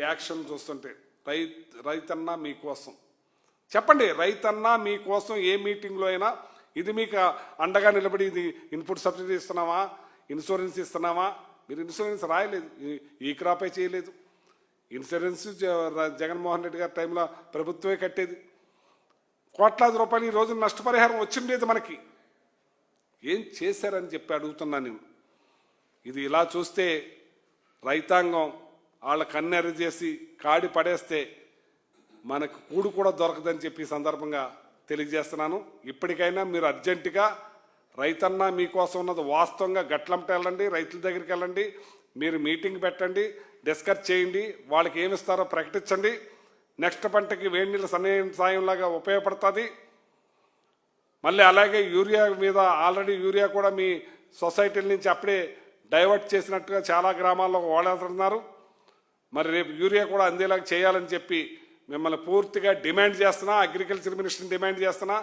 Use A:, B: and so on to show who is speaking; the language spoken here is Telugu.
A: యాక్షన్ చూస్తుంటే రై రైతన్నా మీకోసం చెప్పండి రైతన్నా మీకోసం ఏ మీటింగ్లో అయినా ఇది మీకు అండగా నిలబడి ఇది ఇన్పుట్ సబ్సిడీ ఇస్తున్నామా? ఇన్సూరెన్స్ ఇస్తున్నామా? మీరు ఇన్సూరెన్స్ రాయలేదు. ఈ- క్రాపే చేయలేదు. ఇన్సూరెన్స్ జ- జగన్మోహన్ రెడ్డి గారి టైంలో ప్రభుత్వమే కట్టేది. కోట్లాది రూపాయలు ఈ రోజు నష్టపరిహారం వచ్చిండేది మనకి. ఏం చేశారని చెప్పి అడుగుతున్నాను నేను. ఇది ఇలా చూస్తే రైతాంగం వాళ్ళ కన్నెర చేసి కాడి పడేస్తే మనకు కూడు కూడా దొరకదని చెప్పి సందర్భంగా తెలియజేస్తున్నాను. ఇప్పటికైనా మీరు అర్జెంటుగా రైతన్న మీకోసం ఉన్నది వాస్తవంగా గట్లంట వెళ్ళండి రైతుల దగ్గరికి వెళ్ళండి మీరు మీటింగ్ పెట్టండి డిస్కస్ చేయండి వాళ్ళకి ఏమి ఇస్తారో ప్రకటించండి. నెక్స్ట్ పంటకి వేడి నీళ్ళ సహాయం సాయంలాగా ఉపయోగపడుతుంది. మళ్ళీ అలాగే యూరియా మీద ఆల్రెడీ యూరియా కూడా మీ సొసైటీల నుంచి అప్పుడే డైవర్ట్ చేసినట్టుగా చాలా గ్రామాల్లో ఓడేస్తున్నారు. మరి రేపు యూరియా కూడా అందేలాగా చేయాలని చెప్పి మిమ్మల్ని పూర్తిగా డిమాండ్ చేస్తున్నా అగ్రికల్చర్ మినిస్టర్ని డిమాండ్ చేస్తున్నా